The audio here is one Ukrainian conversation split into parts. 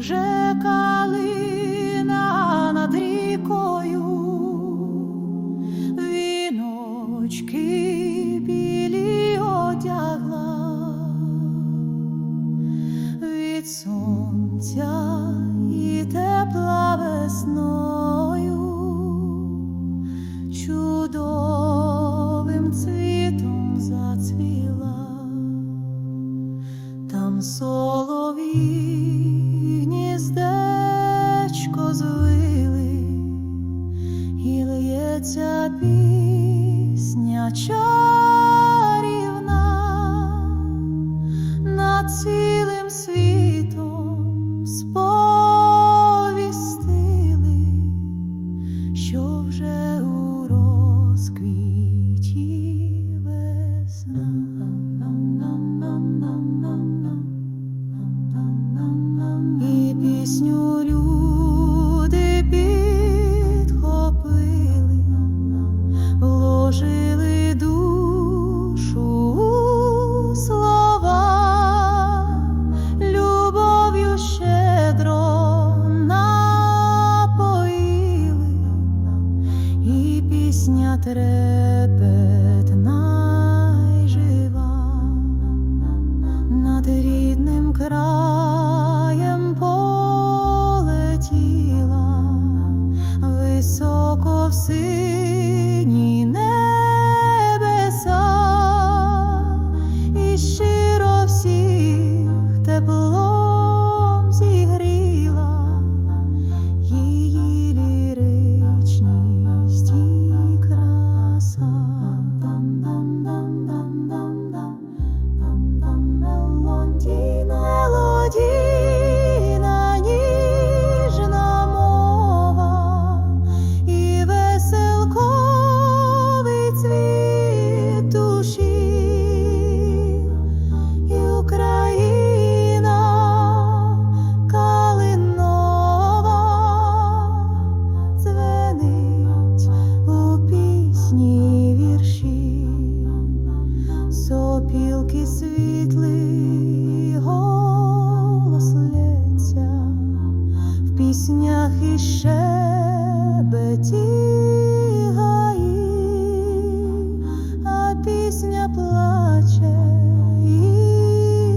вже калина над рікою, віночки білі одягла. Від сонця і тепла весною, чудовим цвітом зацвіла, там солові звили, і лється пісня чарівна над цілим світом сповістили, що вже у розквіті вложили душу слова, любов'ю щедро напоїли, і пісня трепетна над рідним краєм високо в сопілки світлий голос в піснях і шебеті а пісня плаче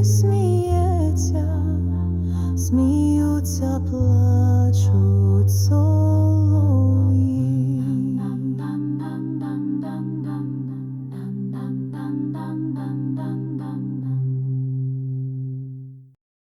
сміється, сміються.